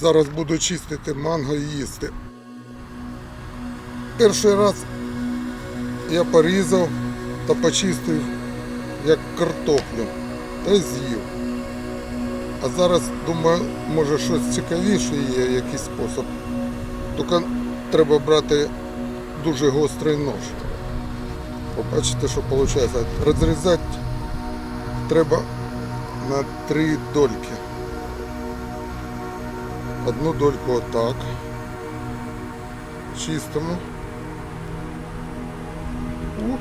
Зараз буду чистити манго і їсти. Перший раз я порізав та почистив як картоплю та з'їв. А зараз думаю, може щось цікавіше є, якийсь спосіб. Тільки треба брати дуже гострий нож. Побачите, що виходить. Розрізати треба на три дольки. Одну дольку отак. Чистимо. О,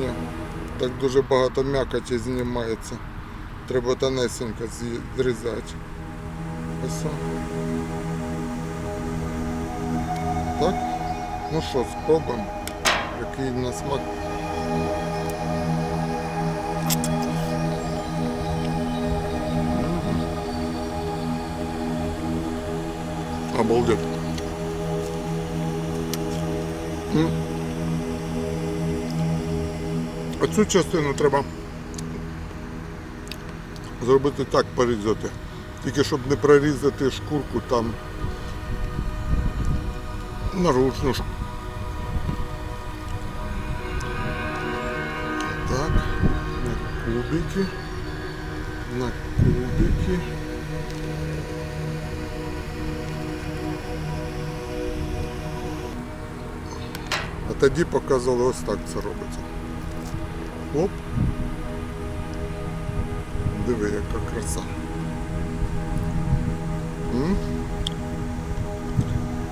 ні, так дуже багато м'якоті знімається. Треба тонесенько зрізати. Ось. Так. Ну що, спробуємо. Який на смак. Обалдеть. Оцю частину треба зробити так порізати. Тільки щоб не прорізати шкурку там наружну. ш- Так, на кубики, на кубики. А тоді показували ось так це робиться. Оп. Диви, яка краса. М?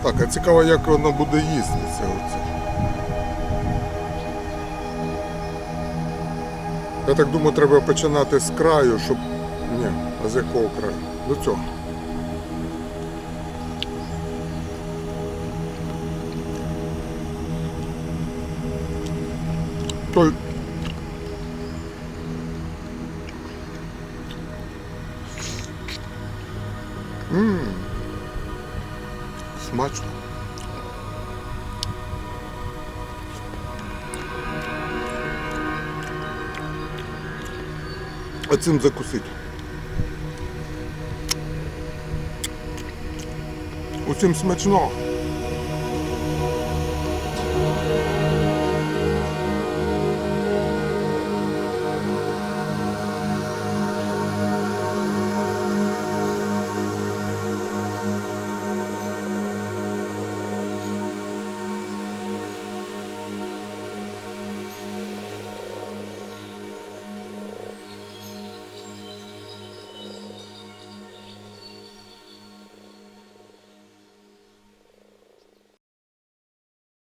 Так, а цікаво, як воно буде їстися оце. Я так думаю, треба починати з краю, щоб. Ні, а з якого краю? До цього. Той. Ммм. Смачно. А цим закусить. Усім смачного.